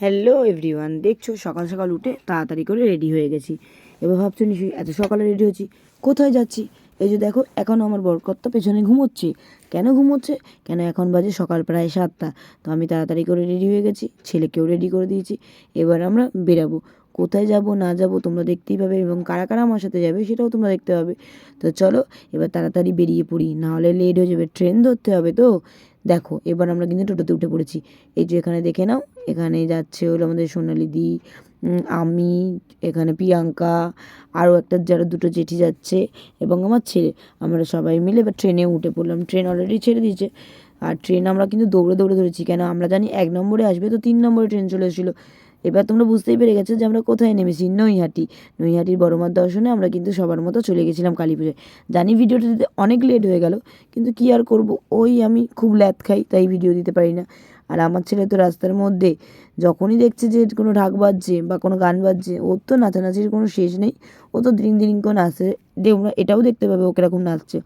Hello everyone দেখছ, সকাল সকাল উঠে তাড়াতাড়ি করে রেডি হয়ে গেছি। এবার ভাবছ নিশ্চয়ই এত সকালে রেডি হয়েছি কোথায় যাচ্ছি? এই যে দেখো এখনও আমার বরকর্তা পেছনে ঘুমোচ্ছে। কেন ঘুমোচ্ছে? কেন এখন বাজে সকাল প্রায় সাতটা। তো আমি তাড়াতাড়ি করে রেডি হয়ে গেছি, ছেলেকেও রেডি করে দিয়েছি। এবার আমরা বেরাবো। কোথায় যাব, না যাব, তোমরা দেখতেই পাবে এবং কারা কারা আমার সাথে যাবে সেটাও তোমরা দেখতে পাবে। তো চলো, এবার তাড়াতাড়ি বেরিয়ে পড়ি। নাহলে লেট হয়ে যাবে। ট্রেন ধরতে হবে তো? দেখো, এবার আমরা কিন্তু টোটোতে উঠে পড়েছি। এই যে এখানে দেখে নাও, এখানে যাচ্ছে হলো আমাদের সোনালি দি আমি, এখানে প্রিয়াঙ্কা, আরও একটা যারা দুটো জেঠি যাচ্ছে, এবং আমার ছেলে। আমরা সবাই মিলে এবার ট্রেনে উঠে পড়লাম। ট্রেন অলরেডি ছেড়ে দিয়েছে। আর ট্রেন আমরা কিন্তু দৌড়ে দৌড়ে ধরেছি। কেন? আমরা জানি এক নম্বরে আসবে, তো তিন নম্বরে ট্রেন চলে এসেছিল। এবার তোমরা বুঝতেই পেরে গেছো যে আমরা কোথায় নেমেছি, নৈহাটি। নৈহাটির বড়মার দর্শনে আমরা কিন্তু সবার মতো চলে গেছিলাম কালী পুজোয়। জানি ভিডিওটা দিতে অনেক লেট হয়ে গেল, কিন্তু কি আর করব? ওই আমি খুব ল্যাদ খাই, তাই ভিডিও দিতে পারি না। আর আমার ছেলে তো রাস্তার মধ্যে, যখনই দেখছে যে কোনো ঢাক বাজছে বা কোনো গান বাজছে, ওর তো নাচানাচির কোনো শেষ নেই। ও তো দিন দিন করে নাচছে তোমরা এটাও দেখতে পাবে ও কীরকম নাচছে।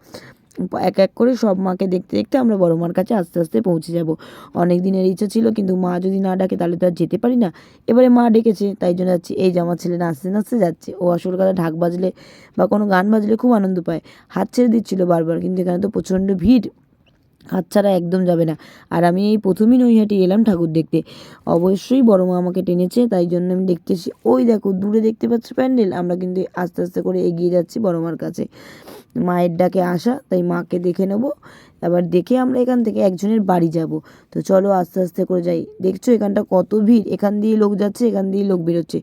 এক এক করে সব মাকে দেখতে দেখতে আমরা বড় মার কাছে আস্তে আস্তে পৌঁছে যাব। অনেক দিনের ইচ্ছা ছিল, কিন্তু মা যদি না ডাকে তাহলে তো আর যেতে পারি না। এবারে মা ডেকেছে, তাই জন্য যাচ্ছি। এই যে আমার ছেলে নাচতে নাচতে যাচ্ছে। ও আসল কথা ঢাক বাজলে বা কোনো গান বাজলে খুব আনন্দ পায়। হাত ছেড়ে দিচ্ছিল বারবার, কিন্তু এখানে তো প্রচণ্ড ভিড়। হাত ছাড়া একদম যাবে না। আর আমি এই প্রথমই নৈহাটি এলাম ঠাকুর দেখতে। অবশ্যই বড় মা আমাকে টেনেছে, তাই জন্য আমি দেখতে এসেছি। ওই দেখো, দূরে দেখতে পাচ্ছ প্যান্ডেল? আমরা কিন্তু আস্তে আস্তে করে এগিয়ে যাচ্ছি বড় মার কাছে। মায়ের ডাকে আসা, তাই মাকে দেখে নেব। এবার দেখে আমরা এখান থেকে একজনের বাড়ি যাব। তো চলো আস্তে আস্তে করে যাই। দেখছ এখানটা কত ভিড়? এখান দিয়ে লোক যাচ্ছে, এখান দিয়ে লোক বেরোচ্ছে।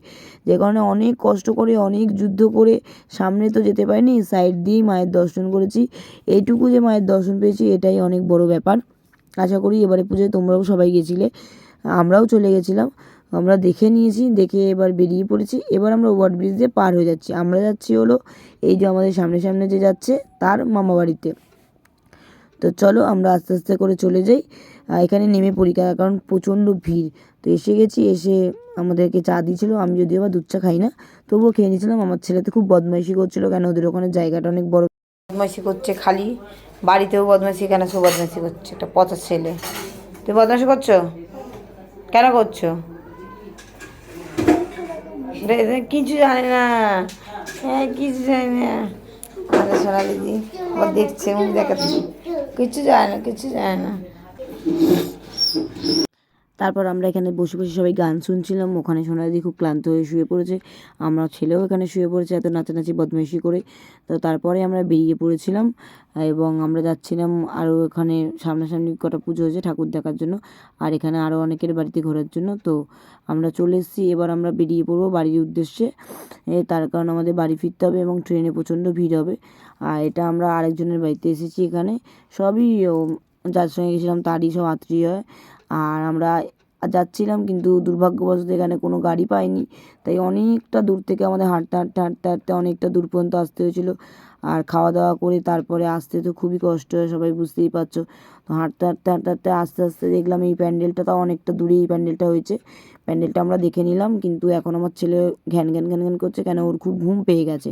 যে কারণে অনেক কষ্ট করে, অনেক যুদ্ধ করে সামনে তো যেতে পারিনি সাইড দিয়েই মায়ের দর্শন করেছি। এইটুকু যে মায়ের দর্শন পেয়েছি, এটাই অনেক বড় ব্যাপার। আশা করি এবারে পুজোয় তোমরাও সবাই গেছিলে। আমরাও চলে গেছিলাম। আমরা দেখে নিয়েছি, দেখে এবার বেরিয়ে পড়েছি। এবার আমরা ওভারব্রিজ দিয়ে পার হয়ে যাচ্ছি। আমরা যাচ্ছি হলো এই যে আমাদের সামনে সামনে যে যাচ্ছে তার মামা বাড়িতে তো চলো আমরা আস্তে আস্তে করে চলে যাই। এখানে নেমে পড়ি কারণ প্রচণ্ড ভিড়। তো এসে গেছি, এসে আমাদেরকে চা দিয়েছিল, আমি যদিও বা দুধ চা খাই না, তবুও খেয়ে নিয়েছিলাম। আমার ছেলে তো খুব বদমাইশি করছিল, কেন ওদের ওখানে জায়গাটা অনেক বড়। বদমাইশি করছে খালি, বাড়িতেও বদমাইশি, কেন সব বদমাইশি করছে? একটা পচার ছেলে। তুই বদমাইশি করছ? কেন করছ? কিছু জানে না। হ্যাঁ কিছু জানে না। আবার দেখছে, মুখ দেখাচ্ছে। কিছু যায় না কিছু যায় না। তারপর আমরা এখানে বসে বসে সবাই গান শুনছিলাম। ওখানে সোনালি খুব ক্লান্ত হয়ে শুয়ে পড়েছে। আমরা ছেলেও এখানে শুয়ে পড়েছে এত নাচানাচি, বদমাইশি করে। তো তারপরে আমরা বেরিয়ে পড়েছিলাম এবং আমরা যাচ্ছিলাম আরও এখানে সামনাসামনি কটা পুজো হয়েছে ঠাকুর দেখার জন্য আর এখানে আরও অনেকের বাড়িতে ঘোরার জন্য। তো আমরা চলে এসেছি। এবার আমরা বেরিয়ে পড়ব বাড়ির উদ্দেশ্যে। তার কারণ আমাদের বাড়ি ফিরতে হবে এবং ট্রেনে প্রচণ্ড ভিড় হবে। আর এটা আমরা আরেকজনের বাড়িতে এসেছি এখানে। সবই যার সঙ্গে গেছিলাম তারই সব আত্মীয় হয়। আর আমরা যাচ্ছিলাম কিন্তু দুর্ভাগ্যবশত এখানে কোনো গাড়ি পাইনি। তাই অনেকটা দূর থেকে আমাদের হাঁটতে হাঁটতে হাঁটতে হাঁটতে অনেকটা দূর পর্যন্ত আসতে হয়েছিল। আর খাওয়া দাওয়া করে তারপরে আসতে তো খুবই কষ্ট হয়, সবাই বুঝতেই পারছ। তো হাঁটতে হাঁটতে হাঁটতে হাঁটতে আস্তে আস্তে দেখলাম এই প্যান্ডেলটা তাও অনেকটা দূরে এই প্যান্ডেলটা হয়েছে। প্যান্ডেলটা আমরা দেখে নিলাম কিন্তু এখন আমার ছেলে ঘ্যান ঘ্যান ঘ্যান ঘ্যান করছে কেন ওর খুব ঘুম পেয়ে গেছে।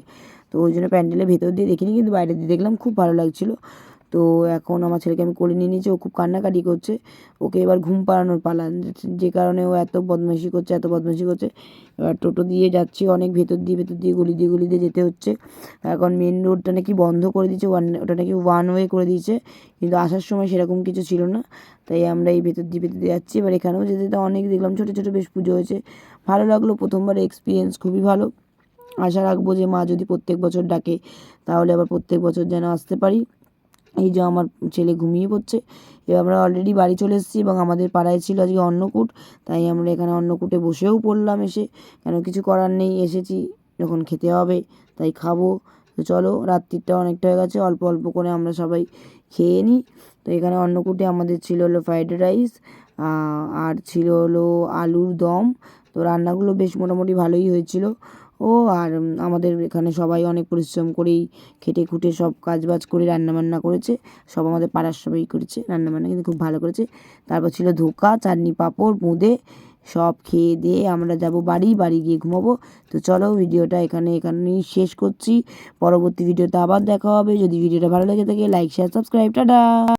তো ওই জন্য প্যান্ডেলের ভেতর দিয়ে দেখিনি কিন্তু বাইরে দিয়ে দেখলাম খুব ভালো লাগছিল। তো এখন আমার ছেলেকে আমি কোলে নিয়ে নিয়েছি, ও খুব কান্নাকাটি করছে। ওকে এবার ঘুম পাড়ানোর পালা। যে কারণে ও এত বদমাইশি করছে, এত বদমাইশি করছে। এবার টোটো দিয়ে যাচ্ছি, অনেক ভেতর দিয়ে ভেতর দিয়ে, গলি দিয়ে গলি দিয়ে যেতে হচ্ছে। এখন মেন রোডটা নাকি বন্ধ করে দিয়েছে ওয়ান ওটা নাকি ওয়ান ওয়ে করে দিয়েছে। কিন্তু আসার সময় সেরকম কিছু ছিল না। তাই আমরা এই ভেতর দিয়ে ভেতর দিয়ে যাচ্ছি। এবার এখানেও যেতে যেতে অনেক দেখলাম, ছোটো ছোটো বেশ পুজো হয়েছে। ভালো লাগল প্রথমবার এক্সপিরিয়েন্স খুবই ভালো। আশা রাখব যে মা যদি প্রত্যেক বছর ডাকে, তাহলে আবার প্রত্যেক বছর যেন আসতে পারি। এই যে আমার ছেলে ঘুমিয়ে পড়ছে। এবার আমরা অলরেডি বাড়ি চলে এসেছি এবং আমাদের পাড়ায় ছিল আজকে অন্নকূট। তাই আমরা এখানে অন্নকূটে বসেও পড়লাম এসে। কেন কিছু করার নেই, এসেছি, যখন খেতে হবে তাই খাব। তো চলো, রাত্রিটা অনেকটা হয়ে গেছে, অল্প অল্প করে আমরা সবাই খেয়ে নিই। তো এখানে অন্নকূটে আমাদের ছিল হলো ফ্রাইড রাইস আর ছিল হলো আলুর দম। তো রান্নাগুলো বেশ মোটামুটি ভালোই হয়েছিল। ও, আর আমাদের এখানে সবাই অনেক পরিশ্রম করেই খেটে খুঁটে সব কাজ বাজ করে রান্নাবান্না করেছে। সব আমাদের পাড়ার সবাই করেছে, রান্নাবান্না কিন্তু খুব ভালো করেছে। তারপর ছিল ধোকা, চাটনি পাঁপড় বোঁদে সব খেয়ে দিয়ে আমরা যাব বাড়ি বাড়ি গিয়ে ঘুমাবো। তো চলো ভিডিওটা এখানে, এখানেই শেষ করছি। পরবর্তী ভিডিওতে আবার দেখা হবে। যদি ভিডিওটা ভালো লেগে থাকে লাইক শেয়ার সাবস্ক্রাইব টাটা!